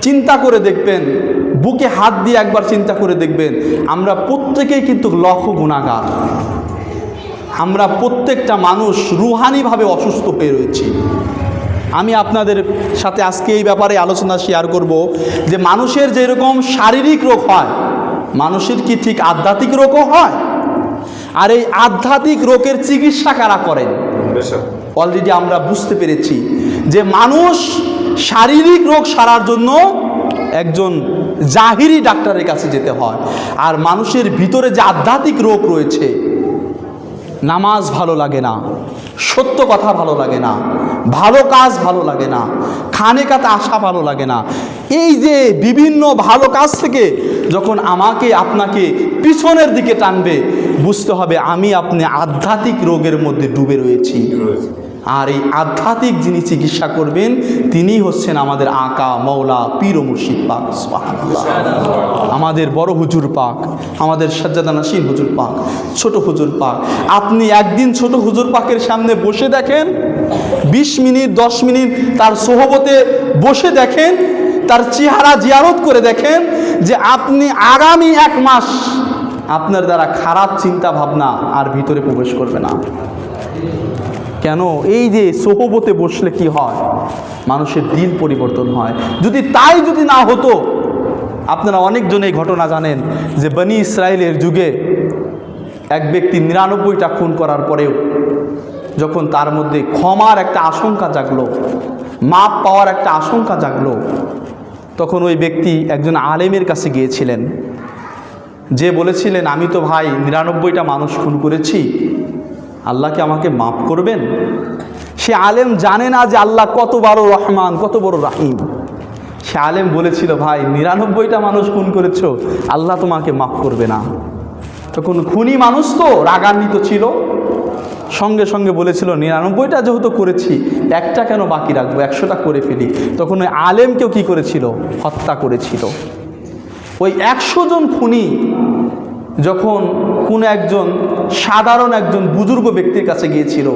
চিন্তা করে দেখবেন বুকে হাত দিয়ে একবার চিন্তা করে দেখবেন আমরা প্রত্যেকেই কিন্তু লক্ষ গুণাগার। আমরা প্রত্যেকটা মানুষ রুহানিভাবে অসুস্থ হয়ে রয়েছি। আমি আপনাদের সাথে আজকে এই ব্যাপারে আলোচনা শেয়ার করব যে মানুষের যেরকম শারীরিক রোগ হয় মানুষের কি ঠিক আধ্যাত্মিক রোগও হয়? আর এই আধ্যাত্মিক রোগের চিকিৎসা কারা করেন? অলরেডি আমরা বুঝতে পেরেছি যে মানুষ শারীরিক রোগ সারার জন্য একজন জাহিরি ডাক্তারের কাছে যেতে হয়। আর মানুষের ভিতরে যে আধ্যাত্মিক রোগ রয়েছে, নামাজ ভালো লাগে না, সত্য কথা ভালো লাগে না, ভালো কাজ ভালো লাগে না, খানে কাতে আসা ভালো লাগে না, এই যে বিভিন্ন ভালো কাজ থেকে যখন আমাকে আপনাকে পিছনের দিকে টানবে, বুঝতে হবে আমি আপনি আধ্যাত্মিক রোগের মধ্যে ডুবে রয়েছি। আর এই আধ্যাত্মিক যিনি চিকিৎসা করবেন, তিনি হচ্ছেন আমাদের আকা মৌলা পীর মুর্শিদ পাক আমাদের বড় হুজুর পাক, আমাদের সাজ্জাদা নাসিন হুজুর পাক, ছোট হুজুর পাক। আপনি একদিন ছোট হুজুর পাকের সামনে বসে দেখেন ২০ মিনিট, দশ মিনিট তার সোহবতে বসে দেখেন, তার চেহারা জিয়ারত করে দেখেন যে আপনি আগামী এক মাস আপনার দ্বারা খারাপ চিন্তা ভাবনা আর ভিতরে প্রবেশ করবে না। কেন? এই যে সোহবতে বসলে কি হয়? মানুষের দিল পরিবর্তন হয়। যদি তাই যদি না হতো, আপনারা অনেকজন এই ঘটনা জানেন যে বনি ইসরায়েলের যুগে এক ব্যক্তি নিরানব্বইটা খুন করার পরেও যখন তার মধ্যে ক্ষমার একটা আশঙ্কা জাগলো, মাপ পাওয়ার একটা আশঙ্কা জাগলো, তখন ওই ব্যক্তি একজন আলেমের কাছে গিয়েছিলেন। যে বলেছিলেন, আমি তো ভাই, নিরানব্বইটা মানুষ খুন করেছি আল্লাহ কি আমাকে মাফ করবেন? সে আলেম জানে না যে আল্লাহ কত বড় রহমান, কত বড় রাহিম। সে আলেম বলেছিল, ভাই, নিরানব্বইটা মানুষ খুন করেছ, আল্লাহ তোমাকে মাফ করবে না। তখন খুনি মানুষ তো রাগান্বিত ছিল। সঙ্গে সঙ্গে বলেছিল, নিরানব্বইটা যেহেতু করেছি, একটা কেন বাকি রাখব? একশোটা করে ফেলি। তখন ওই আলেমকেও কি করেছিল? হত্যা করেছিল। ওই একশো জন খুনি যখন কোন একজন সাধারণ একজন বুজুর্গ ব্যক্তির কাছে গিয়েছিল,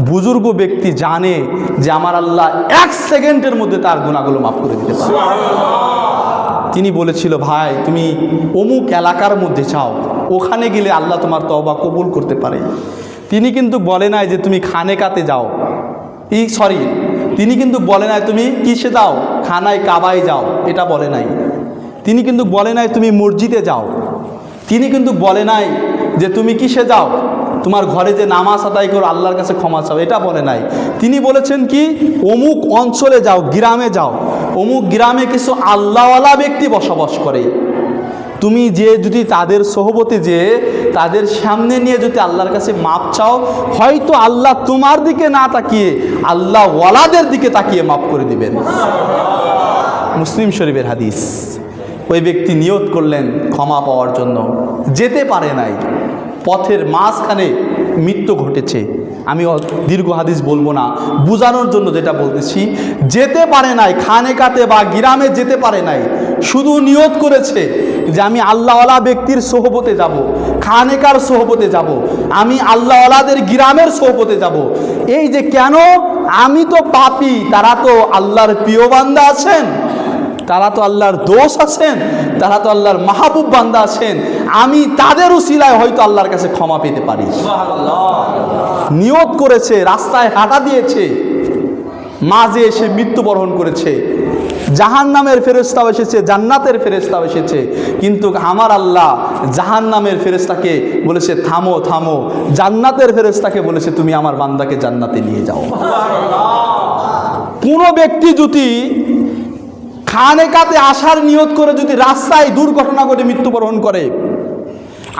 বুজুর্গ ব্যক্তি জানে যে আমার আল্লাহ এক সেকেন্ডের মধ্যে তার গুণাগুলো মাফ করে দিতে পারে। তিনি বলেছিল, ভাই, তুমি অমুক এলাকার মধ্যে চাও ওখানে গেলে আল্লাহ তোমার তবা কবুল করতে পারে। তিনি কিন্তু বলে নাই যে তুমি খানে কাতে যাও। ই, সরি, তিনি কিন্তু বলে নাই তুমি কিসে যাও, খানায় কাবায় যাও, এটা বলে নাই। তিনি কিন্তু বলে নাই তুমি মসজিদে যাও। তিনি কিন্তু বলে নাই যে তুমি কিসে যাও? তোমার ঘরে যে নামাজ আদায় করো, আল্লাহর কাছে ক্ষমা চাও, এটা বলে নাই। তিনি বলেছেন কি, অমুক অঞ্চলে যাও, গ্রামে যাও। অমুক গ্রামে কিছু আল্লাহওয়ালা ব্যক্তি বসবাস করে। তুমি যে যদি তাদের সহবতে যে তাদের সামনে নিয়ে যদি আল্লাহর কাছে মাপ চাও, হয়তো আল্লাহ তোমার দিকে না তাকিয়ে আল্লাহ ওয়ালাদের দিকে তাকিয়ে মাপ করে দিবেন। মুসলিম শরীফের হাদিস। ওই ব্যক্তি নিয়ত করলেন ক্ষমা পাওয়ার জন্য। যেতে পারে নাই। পথের মাঝখানে মৃত্যু ঘটেছে। আমি দীর্ঘ হাদিস বলব না। বোঝানোর জন্য যেটা বলতেছি, যেতে পারে নাই খানে কাতে বা গ্রামে যেতে পারে নাই। শুধু নিয়ত করেছে যে আমি আল্লাহওয়ালা ব্যক্তির সোহবতে যাব, খানেকার সোহবতে যাব, আমি আল্লাহওয়ালাদের গ্রামের সোহবতে যাব। এই যে কেন? আমি তো পাপি, তারা তো আল্লাহর প্রিয় বান্দা আছেন। তারা তো আল্লাহর দোষ আছেন তারা তো আল্লাহর মাহবুব বান্দা আছেন। আমি তাদের উসিলায় হয়তো আল্লাহর কাছে ক্ষমা পেতে পারি। নিয়ত করেছে রাস্তায় হাঁটা দিয়েছে মাঝে এসে মৃত্যুবরণ করেছে। জাহান নামের ফেরেস্তাও এসেছে জান্নাতের ফেরেস্তাও এসেছে। কিন্তু আমার আল্লাহ জাহান নামের ফেরেস্তাকে বলেছে থামো থামো। জান্নাতের ফেরেস্তাকে বলেছে তুমি আমার বান্দাকে জান্নাতে নিয়ে যাও। কোনো ব্যক্তি যদি খানেকাতে আসার নিয়ত করে যদি রাস্তায় দুর্ঘটনা ঘটে, মৃত্যুবরণ করে,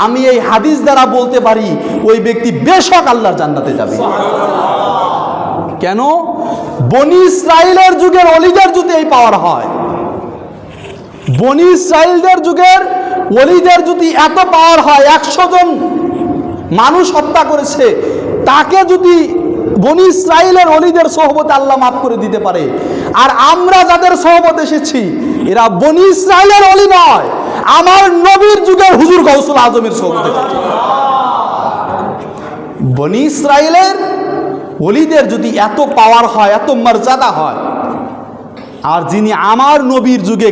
আমি এই হাদিস দ্বারা বলতে পারি, ওই ব্যক্তি বেশক আল্লাহর জান্নাতে যাবে। কেন? বনি ইসরায়েলের যুগের অলিদের যদি এই পাওয়ার হয়। বনি ইসরায়েলদের যুগের অলিদের যদি এত পাওয়ার হয়, একশো জন মানুষ হত্যা করেছে, তাকে যদি বনি ইসরায়েলের অলিদের সহবতে আল্লাহ মাফ করে দিতে পারে আর আমরা যাদের সহবত এসেছি, এরা বনি ইসরায়েলের অলি নয়, আমার নবীর যুগের হুজুর গৌসুল আজমের সহবতে। বনি ইসরায়েলের অলিদের যদি এত পাওয়ার হয়, এত মর্যাদা হয়, আর যিনি আমার নবীর যুগে